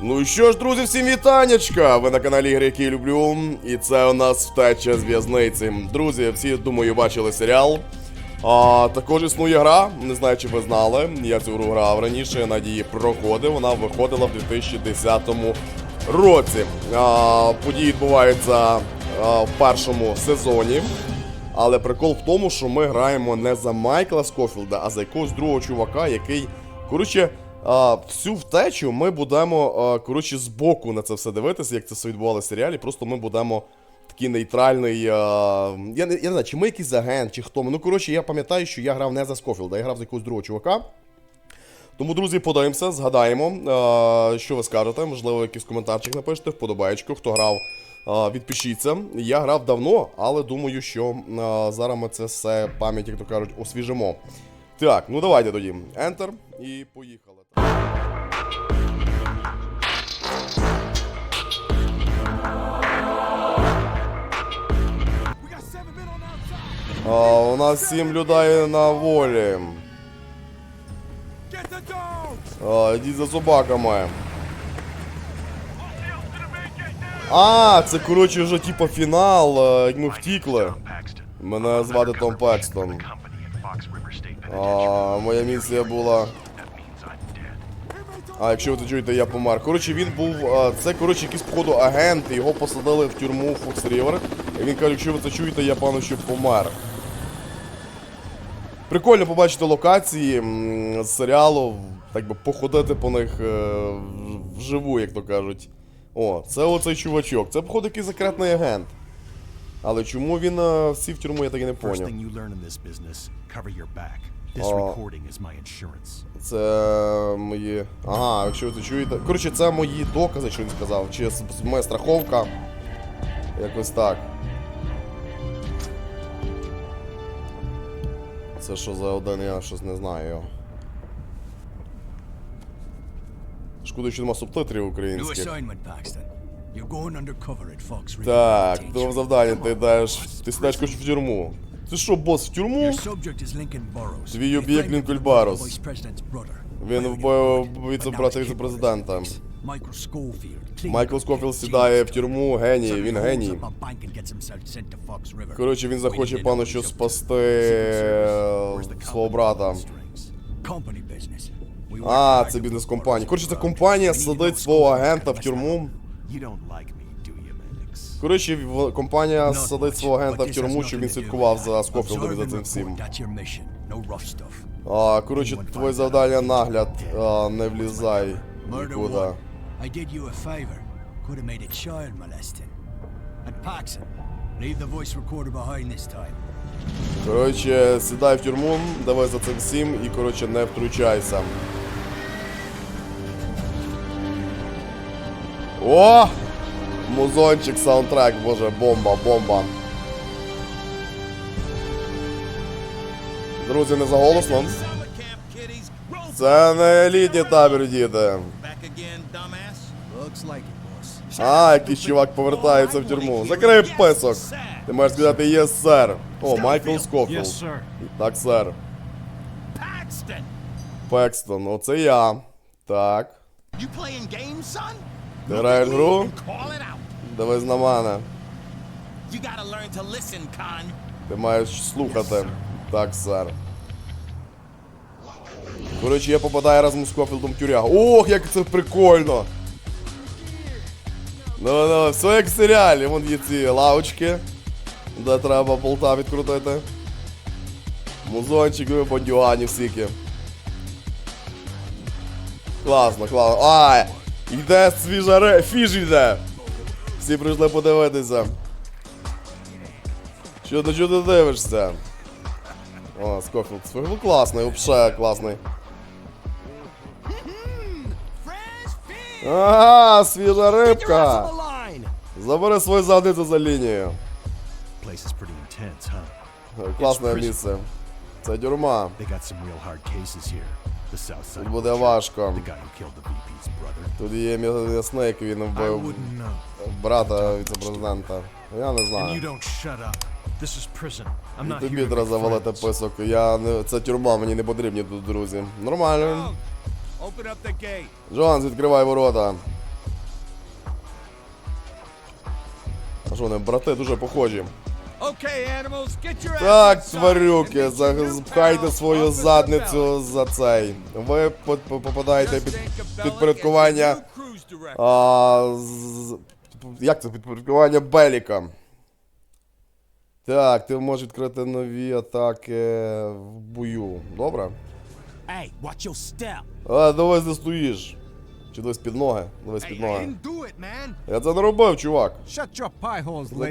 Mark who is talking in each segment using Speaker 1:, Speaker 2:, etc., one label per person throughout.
Speaker 1: Ну і що ж, друзі, всім вітанечка! Ви на каналі Ігри, які люблю. І це у нас втеча з в'язниці. Друзі, всі, думаю, бачили серіал. А, також існує гра, не знаю, чи ви знали. Я цю гру грав раніше, я над проходив. Вона виходила в 2010 році. А, події відбуваються а, в першому сезоні. Але прикол в тому, що ми граємо не за Майкла Скофілда, а за якогось другого чувака, який, коротше, а, всю втечу ми будемо, а, коротше, збоку на це все дивитися, як це все відбувалося в серіалі. Просто ми будемо такий нейтральний. А, я, не, я не знаю, чи ми якийсь агент, чи хто ми. Ну, коротше, я пам'ятаю, що я грав не за Скофілда, я грав за якогось другого чувака. Тому, друзі, подивимося, згадаємо, е, що ви скажете. Можливо, якийсь коментарчик напишете, вподобаєчку, хто грав. Відпишіться. Я грав давно, але думаю, що е, зараз ми це все пам'ять, як то кажуть, освіжимо. Так, ну давайте тоді. Enter і поїхали. А, у нас сім людей на волі. А, йдіть за собаками. А, це коротше вже типа фінал, е, як ми втікли. Мене звати Том Пекстон. А, моя місія була. А, якщо ви це чуєте, я помер. Коротше, він був. Це, коротше, якийсь походу агент, його посадили в тюрму Фокс Рівер. І він каже, якщо ви це чуєте, я пану що помер. Прикольно побачити локації з серіалу, так би походити по них е, вживу, як то кажуть. О, це оцей чувачок. Це, походу, якийсь секретний агент. Але чому він е, сів в тюрму, я так і не поняв.
Speaker 2: Insurance.
Speaker 1: Це мої. Ага, якщо ви це чуєте. Коротше, це мої докази, що він сказав. Чи моя страховка. Якось так. Це що за один, я щось не знаю. його. Шкода, що нема субтитрів українських. Так, до завдання ти йдеш. Ти сідаєш в тюрму. Ти що, бос, в тюрму? Твій об'єкт Лінкольн
Speaker 3: brother.
Speaker 1: Він вбив віце-брата
Speaker 3: it's
Speaker 1: віце-президента. Майкл Скофілд сідає в тюрму, геній, він геній. Коротше, він захоче пану що спасти е, свого брата. А, це
Speaker 3: to
Speaker 1: бізнес-компанія.
Speaker 3: Burrows'
Speaker 1: Коротше, це компанія садить свого агента в тюрму. Коротше, компанія садить свого агента в тюрму, щоб він слідкував за. Скофілдом і за цим всім. А, коротше, твоє завдання нагляд, а, не влізай нікуди.
Speaker 3: one. I did you a favor. Could have made it child molesting. And Paxson, leave the voice recorder behind this time.
Speaker 1: Коротше, сідай в тюрму, давай за цим всім і, коротше, не втручайся. О! Музончик, саундтрек, боже, бомба, бомба. Друзі, не
Speaker 4: kiddies. Roll
Speaker 1: Це не елітні табір, діти. А, якийсь чувак повертається в тюрму. Закрий писок. Ти маєш сказати єс, сер. О, Майкл Скофілд. Так, сер. Пекстон, оце я. Так.
Speaker 4: you playing games, son?
Speaker 1: Ти граєш гру? Дивись на мене. Ти маєш слухати. Так, сер. Коротше, я попадаю разом з Скофілдом в тюрягу. Ох, як це прикольно! Ну, ну, все як в серіалі. Вон є ці лавочки, де треба болта відкрутити. Музончик, бандюані всіки. Класно, класно. А, йде свіжа ре... фіж йде. Всі прийшли подивитися. Що ти що ти дивишся? О, Скофілд. Скофілд класний, вообще класний.
Speaker 4: Fresh fish.
Speaker 1: Ага, свіжа рибка. Забери свою задницю за лінію. Класне місце. Це тюрма. Буде важко. Тут є м'ясне, як він вбив брата віце-президента. Я не знаю.
Speaker 2: І
Speaker 1: тобі треба завалити писок. Я не... Це тюрма, мені не потрібні тут, друзі. Нормально. Джонс, відкривай ворота. А що вони, брати дуже похожі.
Speaker 4: Okay, animals, get your
Speaker 1: Так, тварюки, запхайте свою задницю за цей. Ви по- по- попадаєте під підпорядкування. А, з- як це підпорядкування Беліка? Так, ти можеш відкрити нові атаки в бою. Добре?
Speaker 4: Hey, watch your step.
Speaker 1: А, давай де стоїш. Чи дивись під ноги? Дивись під ноги. Я це не робив, чувак.
Speaker 3: To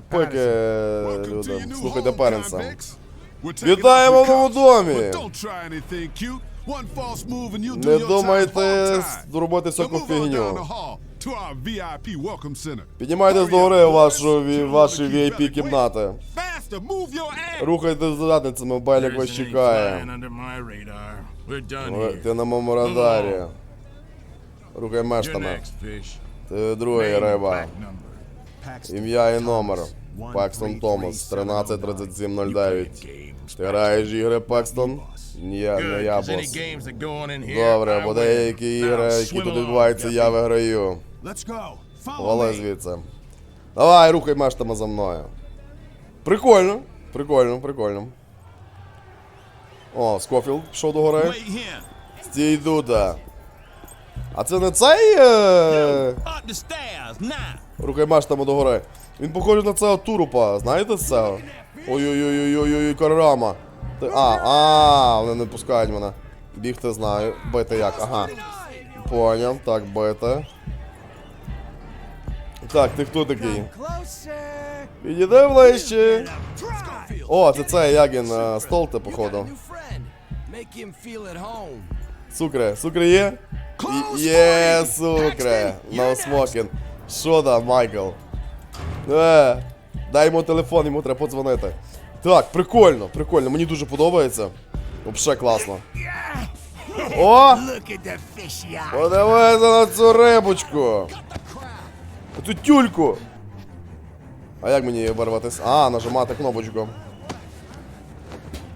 Speaker 1: пики,
Speaker 3: Patterson.
Speaker 1: люди. Слухайте Перенса.
Speaker 5: Вітаємо
Speaker 1: в новому домі! Не думайте робити всяку фігню. Піднімайтесь до гори вашу, ваші VIP кімнати. Рухайте задницями, Белік вас чекає. Ти на моєму радарі. Рухай мештами. Ти другий риба. Ім'я і номер. Пакстон Томас, 133709. Ти граєш ігри, Пакстон? Ні, не я, бос. Добре, бо деякі ігри, які тут відбуваються, я виграю. Вали звідси. Давай, рухай мештами за мною. Прикольно, прикольно, прикольно. О, Скофілд пішов до гори. Стій дута. А це не цей. Е...
Speaker 4: Up the stairs, now.
Speaker 1: Рухай мештами до гори. Він похожий на цього турупа, знаєте цього? Ой-ой-ой-ой-ой, карама. Ти... А, а, вони не пускають мене. Бігти знаю. Бити як, ага. Поняв, так, бити. Так, ти хто такий? Підійди ближче. О, це цей, як він, е, походу.
Speaker 3: At home.
Speaker 1: Сукре, сукре є? Є, сукре. Smoking. Що там, Майкл? Е, дай йому телефон, йому треба подзвонити. Так, прикольно, прикольно, мені дуже подобається. Вообще класно. О! Подивися на цю рибочку. Цю тюльку. А як мені її вирватися? А, нажимати кнопочку.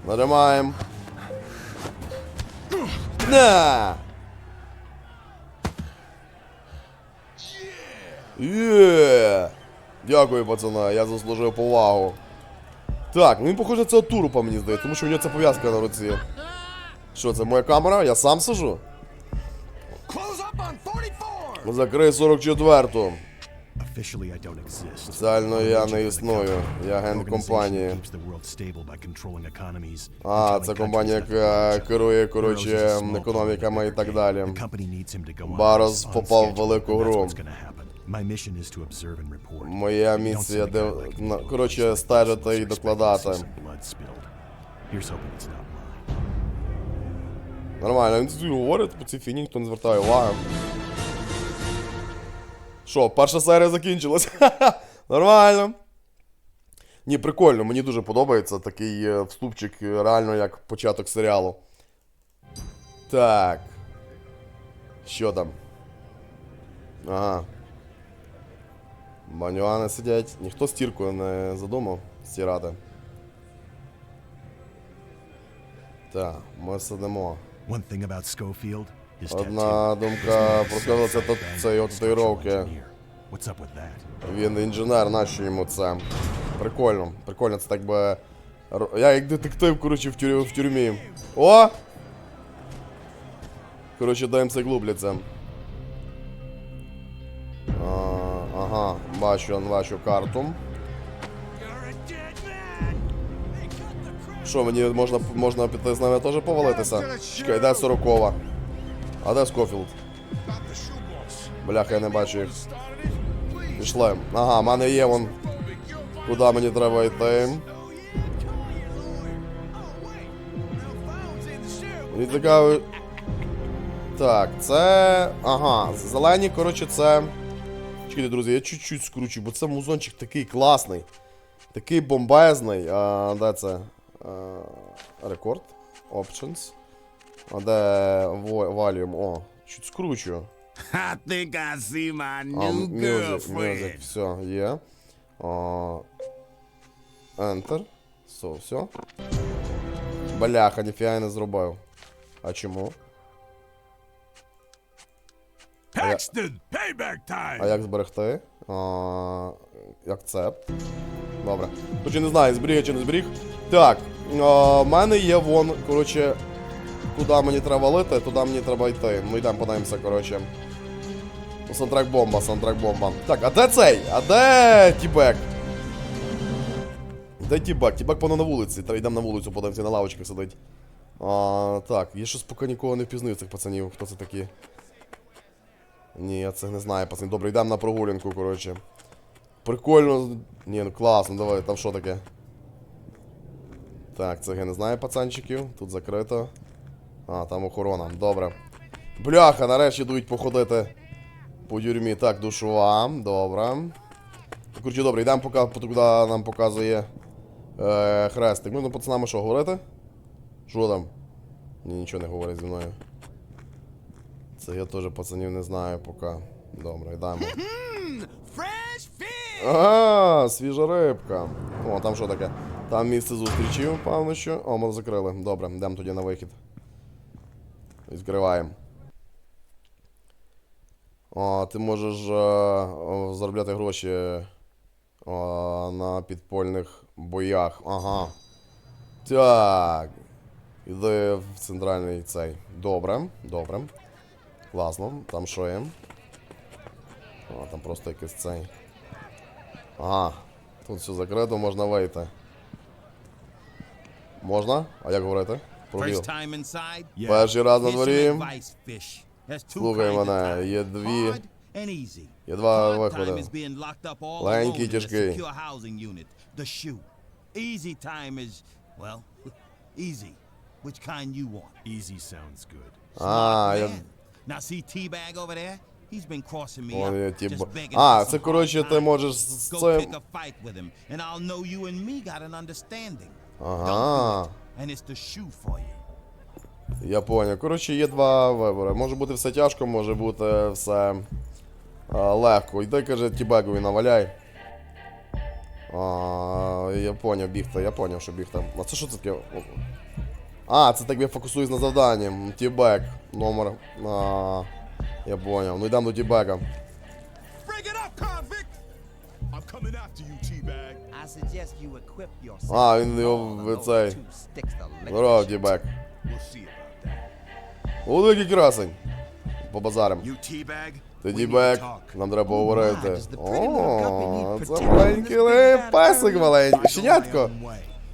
Speaker 1: Нажимаємо. На! Є! Дякую, пацана, я заслужив повагу. Так, ну він похоже цього турупа, мені здається, тому що у нього ця пов'язка на руці. Що, це моя камера? Я сам сижу?
Speaker 3: Close up on 44.
Speaker 1: Закрий 44-ту.
Speaker 2: Officially, I don't exist.
Speaker 1: Офіціально я не існую. Я агент компанії. А, це компанія, яка керує, коротше, економіками і так далі. Барос попав в велику гру. Моя місія, де, на- коротше, стежити і докладати. Нормально, він тут говорить по цій фіні, ніхто не звертає уваги. Що, перша серія закінчилась? Нормально. Ні, прикольно, мені дуже подобається такий е, вступчик, е, реально як початок серіалу. Так. Що там? Ага. Банюани сидять. Ніхто стірку не задумав стирати. Так, ми сидимо. Одна думка про Скофілда це, це його татуїровки. Він інженер, нащо йому це. Прикольно, прикольно, це так би. Я як детектив, коротше, в, тюрю, в тюрмі. О! Коротше, даємося глубляться. Ага, бачу, бачу карту. Що, мені можна, можна піти з нами теж повалитися? Чекай, де сорокова? А де Скофілд? Бляха, я не бачу їх. Пішли. Ага, в мене є вон. Куди мені треба йти? Мені цікаво. Так, це. Ага, зелені, коротше, це. Чекайте, друзі, я чуть-чуть скручу, бо це музончик такий класний. Такий бомбезний. А, де це? Рекорд. Options. А де Volume? О, чуть скручу.
Speaker 4: I think I see my
Speaker 1: А,
Speaker 4: new
Speaker 1: music, music, все, є. А, Enter. Все, все. Бляха, ніфіга я не зробив. А чому?
Speaker 3: Paxton, payback time.
Speaker 1: А як зберегти? А, акцепт. Добре. Хоча не знаю, зберіг я чи не зберіг. Так, в мене є вон, коротше, куди мені треба лити, туди мені треба йти. Ну йдемо подивимося, коротше. Саундтрек бомба, саундтрек бомба. Так, а де цей? А де Тібек? Де Тібек? Тібек пано на вулиці. Треба йдемо на вулицю, подивимося, на лавочках сидить. А, так, я щось поки нікого не впізнаю цих пацанів. Хто це такі? Ні, я це не знаю, пацани. Добре, йдемо на прогулянку, коротше. Прикольно. Ні, ну класно, давай, там що таке? Так, це я не знаю пацанчиків. Тут закрито. А, там охорона. Добре. Бляха, нарешті йдуть походити по тюрмі. Так, душова. Добре. Коротше, добре, йдемо поки, куди нам показує е, хрестик. Ну, ну, пацанами що, говорити? Що там? Ні, нічого не говорить зі мною. Це я теж пацанів не знаю поки. Добре, йдемо. Ага, свіжа рибка. О, там що таке? Там місце зустрічі, певно, що. О, ми закрили. Добре, йдемо тоді на вихід. Відкриваємо. О, ти можеш е, о, заробляти гроші о, на підпольних боях. Ага. Так. Іди в центральний цей. Добре, добре. Класно. Там що є? О, там просто якийсь цей. Ага, тут все закрито, можна вийти. Можна? А як говорити? Пробіл. Перший раз на дворі. Слухай мене, є дві. Є два виходи. Легенький, тяжкий.
Speaker 4: Easy time is, well, easy. Which kind you want?
Speaker 2: Easy sounds good.
Speaker 1: А, я...
Speaker 4: Now see T-Bag over there? He's been crossing me
Speaker 1: Вон
Speaker 4: up,
Speaker 1: ті
Speaker 4: just begging
Speaker 1: А,
Speaker 4: for
Speaker 1: це
Speaker 4: some
Speaker 1: коротше ти
Speaker 4: time.
Speaker 1: можеш з
Speaker 4: Go
Speaker 1: цим.
Speaker 4: pick a fight with him, and I'll know you and me got an understanding.
Speaker 1: Ага.
Speaker 4: And it's the shoe for you.
Speaker 1: Я поняв. Коротше, є два вибори. Може бути все тяжко, може бути все а, легко. Йди, каже, тібегові наваляй. А, я поняв, бігта, я поняв, що бігта. А це що це таке? А, це так я фокусуюсь на завданні. Тібек. Номер. А, я поняв. Ну йдемо до тібека.
Speaker 4: Bring it up, convict!
Speaker 2: I'm coming after you, T-Bag.
Speaker 5: I suggest you equip yourself.
Speaker 1: А, він його цей. Здорово, тібек. Який красень. По базарам.
Speaker 2: You, T-Bag?
Speaker 1: Ти Тібек, нам треба поговорити. О, це маленький песик маленький. Щенятко.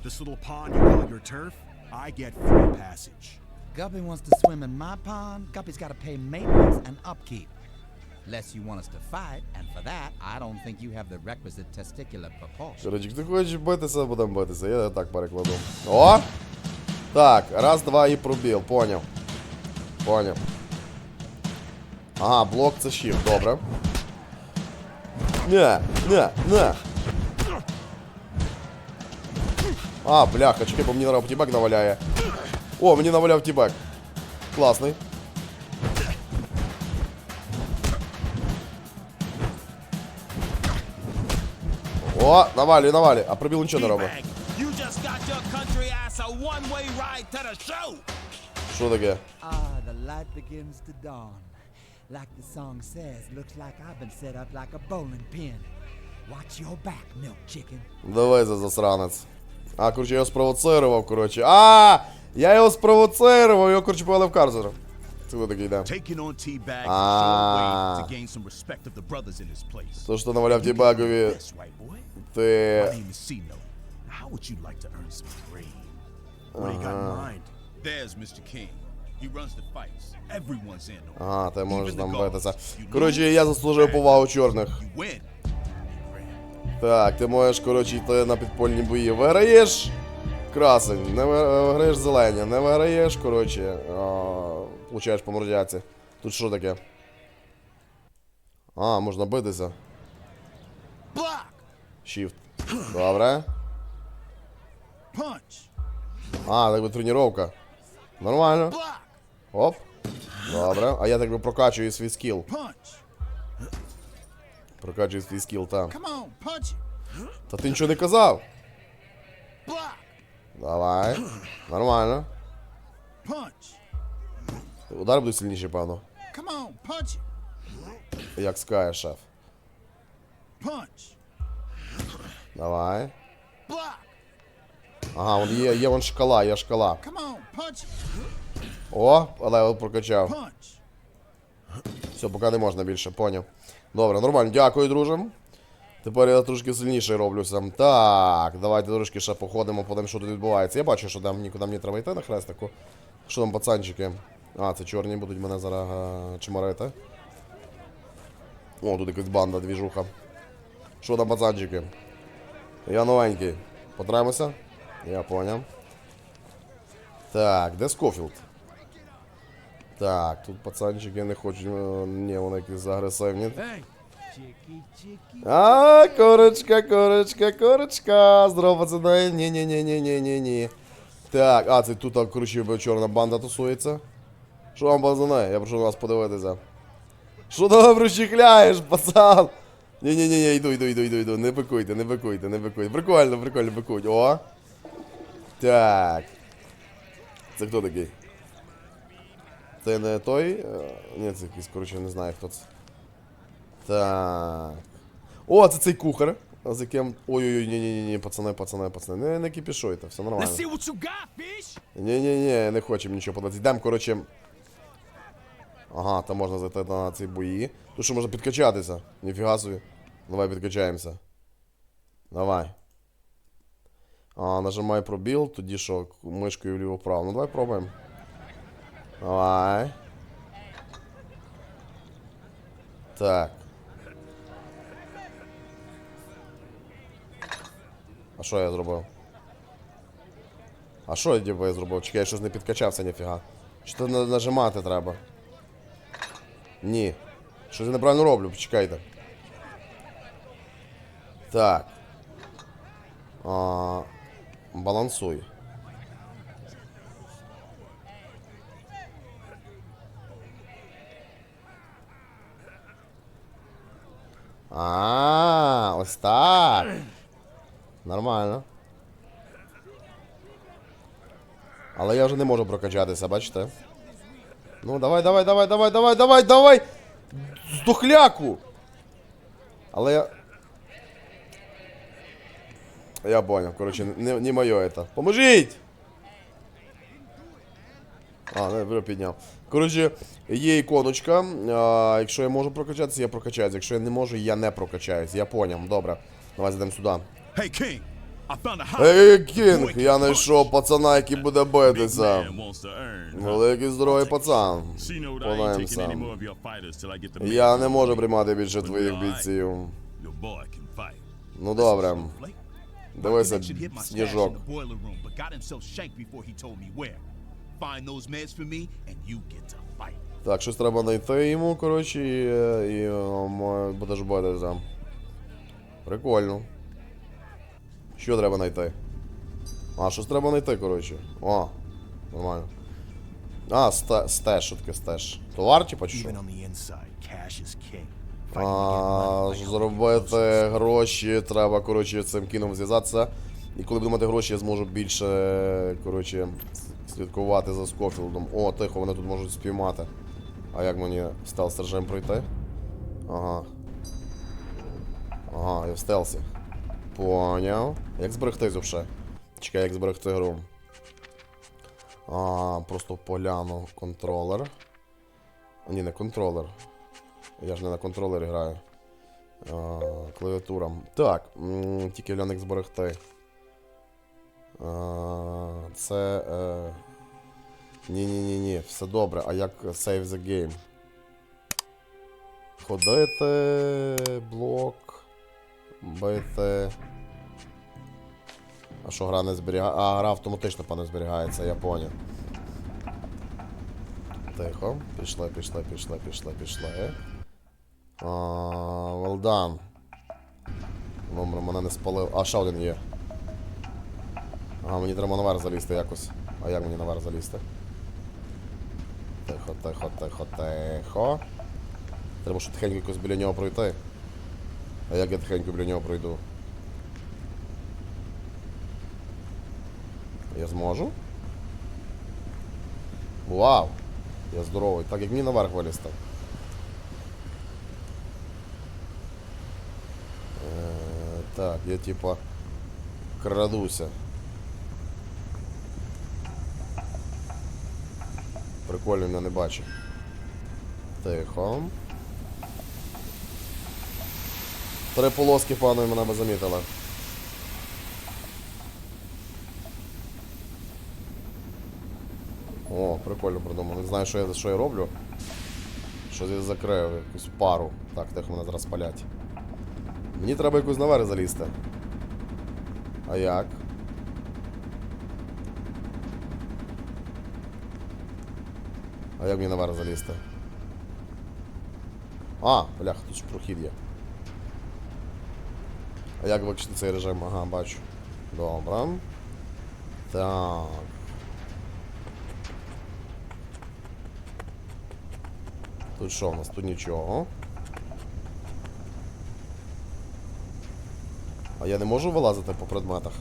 Speaker 2: This little pond you call your turf, I get free passage.
Speaker 5: Guppy wants to swim in my pond. Guppy's got to pay maintenance and upkeep. Unless you want us to fight, and for that, I don't think you have the requisite testicular propulsion.
Speaker 1: Широчик, ти хочеш битися, будемо битися. Я так перекладу. О! Так, раз, два і пробіл. Поняв. Поняв. Ага, блок це щит, добре. Не, не, не. А, бляха, чекай, бо мені треба тібек наваляє. О, мені наваляв тібек. Класний. О, навалюй, навалюй. А пробіл нічого не робить.
Speaker 4: T-Bag, you just got your country ass a one-way ride to the show!
Speaker 1: Що таке?
Speaker 5: Ah, the light begins to dawn. Like the song says, looks like I've been set up like a bowling pin. Watch your back, milk chicken.
Speaker 1: Давай за засранець. А, коротше, я його спровоцирував, коротше. А! Я його спровоцирував, його, коротше, повели в карцер. Це хто такий йде?
Speaker 6: Taking on T-Bag is a
Speaker 1: Ah.
Speaker 6: sure way to gain some respect of the brothers in this place.
Speaker 1: То, що наваляв Тібегові,
Speaker 6: Yes, right, boy. My
Speaker 1: ти...
Speaker 6: name is C-Note. How would you like to earn some brain?
Speaker 2: What do you got in mind?
Speaker 6: There's Mr. King. He runs the fights. Everyone's in on it.
Speaker 1: Ага, ти можеш
Speaker 6: Even
Speaker 1: там
Speaker 6: the guards.
Speaker 1: битися.
Speaker 6: You
Speaker 1: Коротше,
Speaker 6: lose,
Speaker 1: я заслужив повагу чорних. Так, ти можеш, коротше, йти на підпольні бої. Виграєш красень, не ви- виграєш зелені, не виграєш, коротше, получаєш по мордяці. Тут що таке? А, можна битися. Shift. Добре.
Speaker 3: Punch!
Speaker 1: А, так би тренування. Нормально. Оп. Добре. А я так би прокачую свій скіл.
Speaker 3: Punch!
Speaker 1: Прокачую свій скіл,
Speaker 3: it!
Speaker 1: Та ти нічого не казав. Давай. Нормально. Удар буде сильніший,
Speaker 3: it!
Speaker 1: Як скаже шеф. Давай. Ага, вон є, є вон шкала, є шкала. О, але прокачав. Все, поки не можна більше, поняв. Добре, нормально, дякую, друже. Тепер я трошки сильніше роблюся. Так, давайте трошки ще походимо, подивимо, що тут відбувається. Я бачу, що там нікуди мені треба йти на хрестику. Що там, пацанчики? А, це чорні будуть мене зараз е, чмарити. О, тут якась банда, двіжуха. Що там, пацанчики? Я новенький. Потраємося? Я поняв. Так, де Скофілд? Так, тут пацанчики не хочуть. е, Ні, вони якісь агресивні. А, корочка, корочка, корочка. Здорово, пацани. ні ні ні ні ні ні ні Так, а, це тут, коротше, чорна банда тусується. Що вам, пацани? Я прошу вас подивитися. Що ти розчихляєш, пацан? ні ні ні ні йду, йду, йду, йду, йду. Не бикуйте, не бикуйте, не бикуйте. Прикольно, прикольно, бикують. О. Так. Це хто такий? Це не той. е, Ні, це якийсь, коротше, не знаю хто це. Так. О, це цей кухар. З яким. Ой-ой-ой, ні-ні-ні, пацани, пацани, пацани. Не, не кипішуйте, все нормально. Ні-ні-ні, не хочемо нічого подати. Йдемо, коротше. Ага, там можна зайти на ці бої. Тут що можна підкачатися. Ніфіга собі. Давай підкачаємося. Давай. А, нажимай пробіл, тоді що, мишкою вліво-вправо. Ну давай пробуємо. Давай. Так. А що я зробив? А що я зробив? Чекай, я щось не підкачався ніфіга. Чи то на- нажимати треба? Ні. Щось я неправильно роблю, почекайте. Так. А, балансуй. А, ось так. Нормально. Але я вже не можу прокачатися, бачите? Ну, давай, давай, давай, давай, давай, давай, давай! Здохляку! Але я. Я понял, короче, не, не моє это. Поможіть! А, не, вже підняв. Коротше, є іконочка. А, якщо я можу прокачатися, я прокачаюсь. Якщо я не можу, я не прокачаюсь. Я поняв, добре. Давай зайдемо сюди. Ей, Кінг, я знайшов пацана, який буде битися. Великий здоровий пацан.
Speaker 6: The
Speaker 1: Я не можу приймати більше твоїх бійців. Ну добре. Дивися, сніжок.
Speaker 2: Find those meds for me, and you get to fight.
Speaker 1: Так, щось треба знайти йому, коротше, і, і о, мо- будеш. Прикольно. Що треба знайти? А, щось треба знайти, коротше. О, нормально. А, сте- стеж, що таке стеж? Товар, типа, чи що? А, зробити гроші, треба, коротше, цим кіном зв'язатися. І коли буду мати гроші, я зможу більше, коротше, слідкувати за Скофілдом. О, тихо, вони тут можуть спіймати. А як мені в стелс режим пройти? Ага. Ага, я в стелсі. Поняв. Як зберегти взагалі? Чекай, як зберегти гру. А, просто поляну контролер. Ні, не контролер. Я ж не на контролері граю. А, клавіатура. Так, тільки глянь, як зберегти. А, це. Е... Ні-ні-ні-ні, все добре. А як save the game? Ходити, блок. Бити. А що гра не зберігає? А, гра автоматично пане зберігається, я поняв. Тихо. Пішли, пішли, пішли, пішли, пішли. А, well done. Номер мене не спалив. А, ще один є. Ага, мені треба наверх залізти якось. А як мені наверх залізти? Тихо, тихо, тихо, тихо. Треба що тихенько якось біля нього пройти. А як я тихенько біля нього пройду? Я зможу? Вау! Я здоровий. Так як мені наверх вилізти. Так, я типа крадуся. Прикольно, не бачить. Тихо. Три полоски пану мене би замітили. О, прикольно придумав. Не знаю, що я, що я роблю. Що я закрив якусь пару. Так, тихо мене зараз палять. Мені треба якусь наверх залізти. А як? А як мені наверх залізти? А, блях, тут ж прохід є. А як виключити цей режим? Ага, бачу. Добре. Так. Тут що у нас? Тут нічого. А я не можу вилазити по предметах.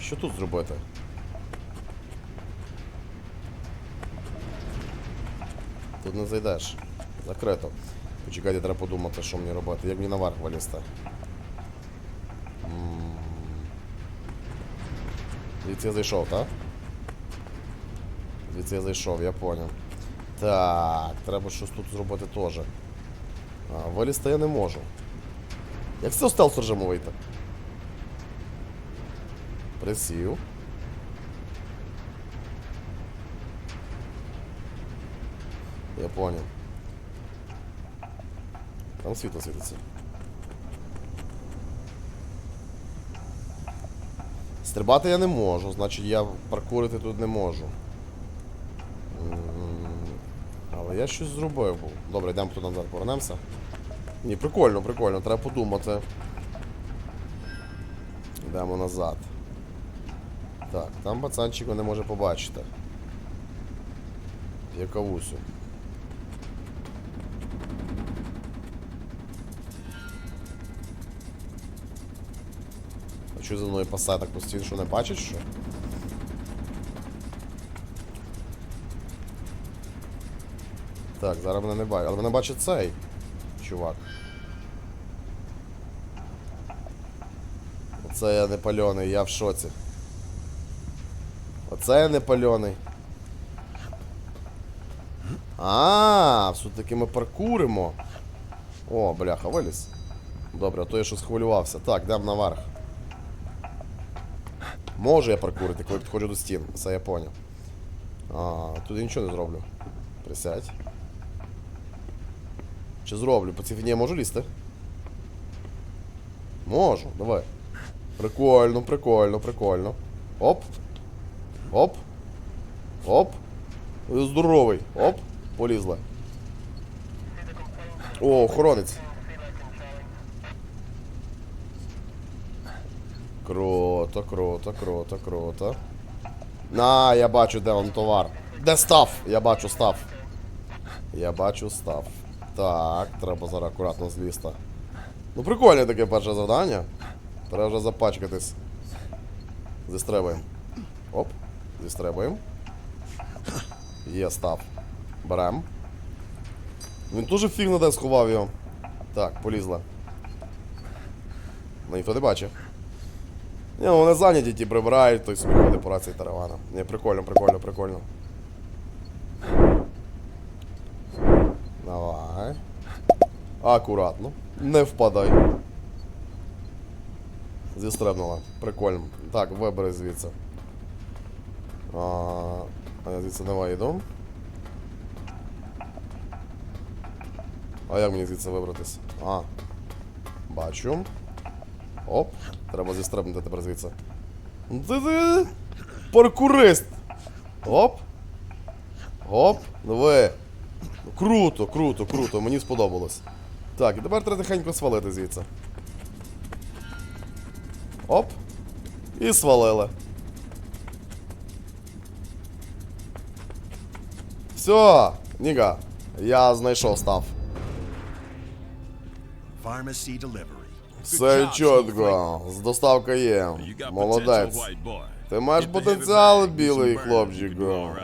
Speaker 1: Що тут зробити? Тут не зайдеш. Закрито. Почекайте, треба подумати, що мені робити. Як мені наверх вилізти? Звідси я зайшов, так? Звідси я зайшов, я поняв. Так, треба щось тут зробити теж. Вилізти я не можу. Як з цього стелсу режиму? Присів. Я понял. Там світло світиться. Стрибати я не можу, значить я паркурити тут не можу. Але я щось зробив був. Добре, йдемо туди назад, повернемося. Ні, прикольно, прикольно, треба подумати. Йдемо назад. Так, там пацанчик не може побачити. Якавусю. А що за мною пасе так постійно, що не бачить, що? Так, зараз мене не бачить. Але мене бачить цей чувак. Оце я не пальоний, я в шоці. Оце я не пальоний. А, все-таки ми паркуримо. О, бляха, виліз. Добре, а то я щось хвилювався. Так, йдемо наверх. Можу я паркурити, коли підходжу до стін. Це я поняв. А, тут я нічого не зроблю. Присядь. Чи зроблю? По цій фігні я можу лізти? Можу, давай. Прикольно, прикольно, прикольно. Оп. Оп. Оп. Здоровий. Оп. Полізла. О, охоронець. Круто, круто, круто, круто. На, я бачу, де он товар. Де став? Я бачу став. Я бачу став. Так, треба зараз акуратно злізти. Ну прикольне таке перше завдання. Треба вже запачкатись. Зістребуємо. Оп, зістребуємо. Є став. Берем. Він дуже фіг де сховав його. Так, полізла. Ну ніхто не бачив. Ні, ну вони зайняті, ті прибирають, той собі ходить по рації таравана. Ні, прикольно, прикольно, прикольно. Давай. Акуратно. Не впадай. Зістребнула. Прикольно. Так, вибери звідси. А, а я звідси не вийду. А як мені звідси вибратись? А. Бачу. Оп. Треба зістребнути тепер звідси. Паркурист! Оп. Оп. Диви. Круто, круто, круто, мені сподобалось. Так, і тепер треба тихенько свалити звідси. Оп. І свалили. Все, Ніга, я знайшов став.
Speaker 6: Pharmacy delivery.
Speaker 1: Все чітко, з доставка є. Молодець. Ти маєш потенціал, білий
Speaker 6: burn,
Speaker 1: хлопчик.
Speaker 6: you can do all.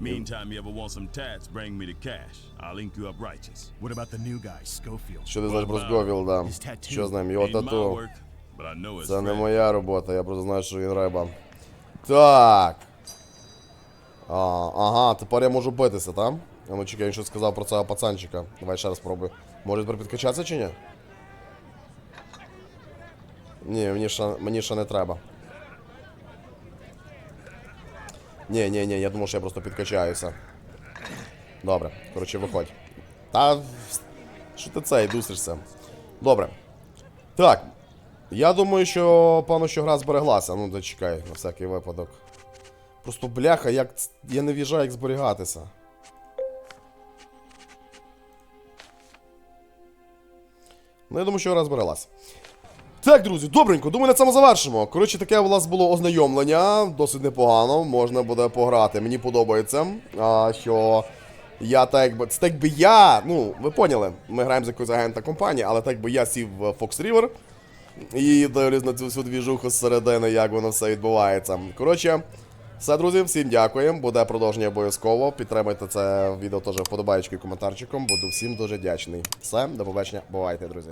Speaker 6: Meantime, you ever want some tats, bring me the cash. I'll link you up righteous.
Speaker 3: What about the new guy, Schofield?
Speaker 1: Що ти знаєш про
Speaker 3: tattoo.
Speaker 1: Що з ним? Його тату. Це не моя робота, я просто знаю, що він риба. Так. А, ага, тепер я можу битися, там? А ну чекай, він щось сказав про цього пацанчика. Давай ще раз спробую. Може тепер підкачатися чи ні? Ні, мені ще, мені ще не треба. Ні, ні, ні, я думав, що я просто підкачаюся. Добре, коротше, виходь. Та. Що ти це, дусишся? Добре. Так, я думаю, що пану, що гра збереглася. Ну, зачекай, на всякий випадок. Просто бляха, як. Я не в'їжджаю, як зберігатися. Ну, я думаю, що гра збереглася. Так, друзі, добренько, думаю, на цьому завершимо. Коротше, таке у нас було ознайомлення, досить непогано, можна буде пограти. Мені подобається, а, що я так якби. Це так би я. Ну, ви поняли, ми граємо за якогось агента компанії, але так би я сів в Fox River і дивлюсь на цю всю двіжуху зсередини, як воно все відбувається. Коротше, все, друзі, всім дякуємо. Буде продовження обов'язково. Підтримайте це відео теж вподобаєчкою і коментарчиком. Буду всім дуже вдячний. Все, до побачення, бувайте, друзі.